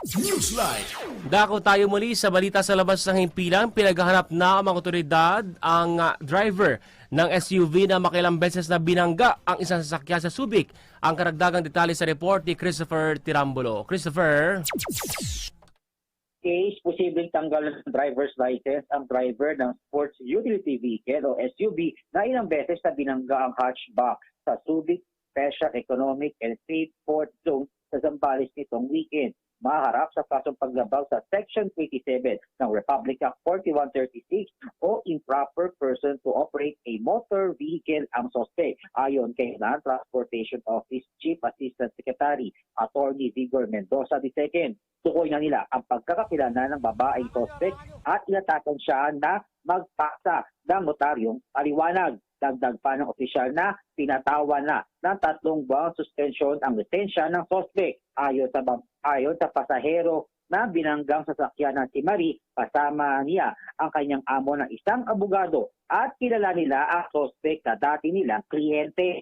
Newsline. Dako tayo muli sa balita sa labas ng himpilan. Pinaghahanap na ang mga otoridad ang ah, driver ng SUV na makilang beses na binangga ang isang sasakyan sa Subic. Ang karagdagang detalye sa report ni Christopher Tirambulo. Christopher? case, posibleng tanggalan ng driver's license ang driver ng sports utility vehicle o SUV na ilang beses na binangga ang hatchback sa Subic Special Economic and Safe Port Zone sa Zambales nitong weekend. Maharap sa kasong paglabag sa Section 27 ng Republic Act 4136 o improper person to operate a motor vehicle ang sospek ayon kay Land Transportation Office Chief Assistant Secretary Attorney Vigor Mendoza II. Tukoy na nila ang pagkakakilala ng babaeng sospek at inatakan siya na magpasa ng notaryong paliwanag. Dagdag pa ng opisyal na pinatawan na ng tatlong buwang suspensyon ang lisensya ng sospek ayon sa, ayon sa pasahero na binanggang sasakyan ng si Marie kasama niya ang kanyang amo na isang abogado at kilala nila ang sospek na dati nilang kliyente.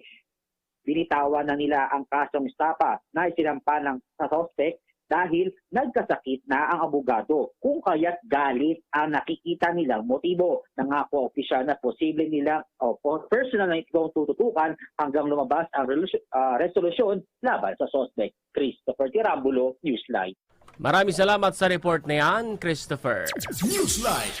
Binitawan na nila ang kasong estapa na isinampa ng sa sospek dahil nagkasakit na ang abogado kung kaya't galit ang nakikita nilang motibo. Nangako opisyal na posible nilang o personal na itong tututukan hanggang lumabas ang ah, resolusyon laban sa suspect. Christopher Tirambulo, Newsline. Maraming salamat sa report na yan, Christopher. Newsline.